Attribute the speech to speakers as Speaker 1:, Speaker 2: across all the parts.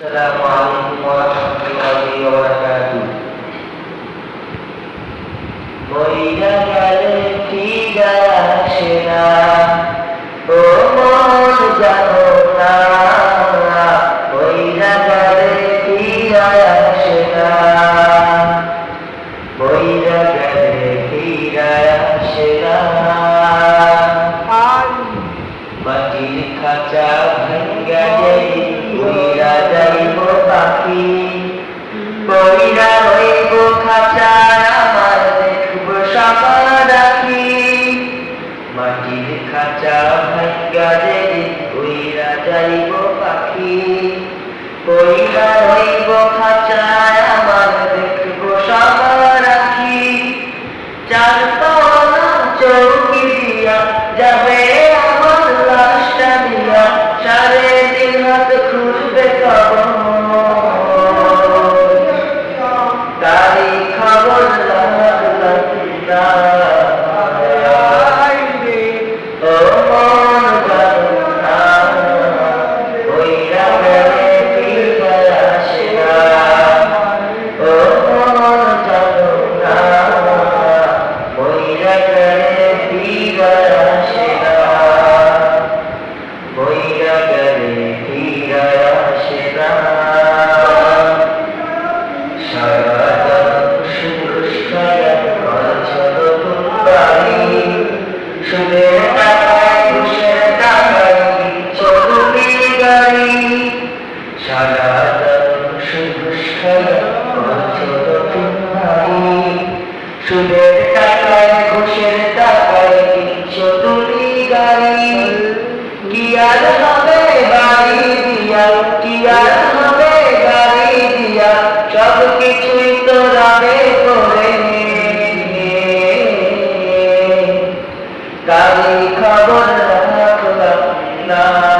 Speaker 1: السلام عليكم ورحمة الله وبركاته وإذا كانت في داشنا أمور جنوبنا وإذا كانت في উইরা যাইব সুদের টাকায়, ঘুষের টাকায় কিনছো তুমি গাড়ি। কি আর হবে বাড়ি দিয়া, কি আর হবে গাড়ি দিয়া? সব কিছুই তো খবর না।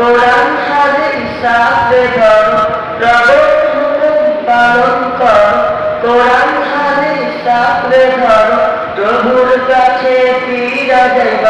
Speaker 1: কোরআন হাদিস সাথে ধর প্রবন্ধ পালন কর। কোরআন হাদিস সাথে ধর প্রভুর কাছে ফিরা যাইবা।